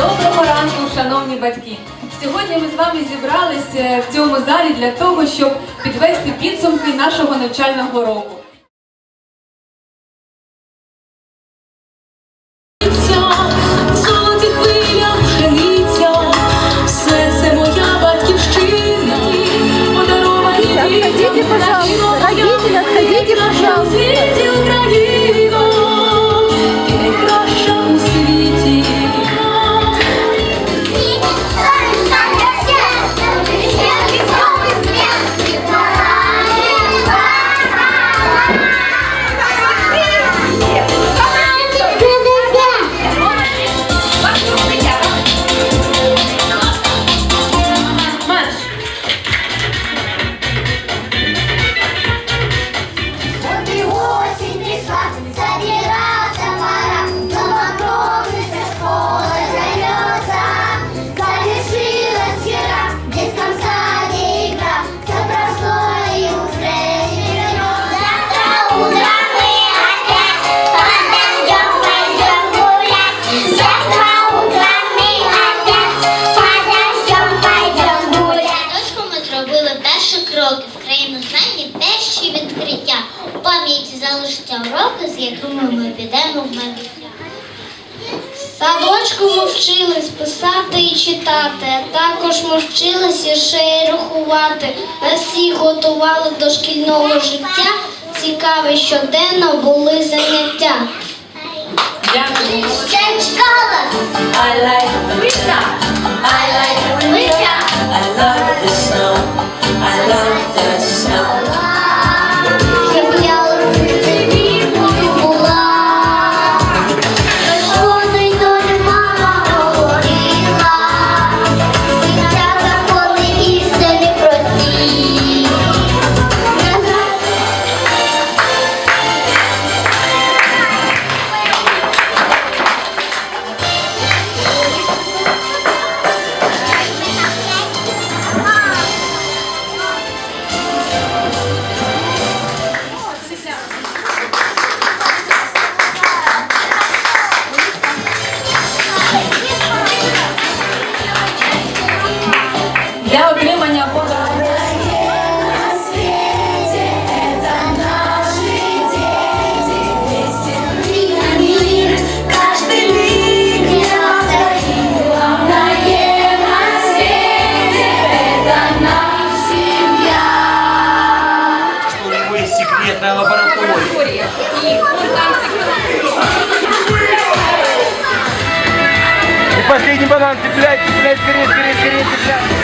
Доброго ранку, шановні батьки! Сьогодні ми з вами зібралися в цьому залі для того, щоб підвести підсумки нашого навчального року. Пожалуйста, родители, отходите, пожалуйста. Пам'яті залишаться уроки, з якими ми підемо в майбутнє. Садочку ми вчились писати і читати, а також ми вчилися ще й рахувати. Нас всіх готували до шкільного життя. Цікаві щоденно були заняття. Дякую. I like у него есть секретная лаборатория. И последний банан цепляй, цепляй, скорее, скорее, скорее, цепляй.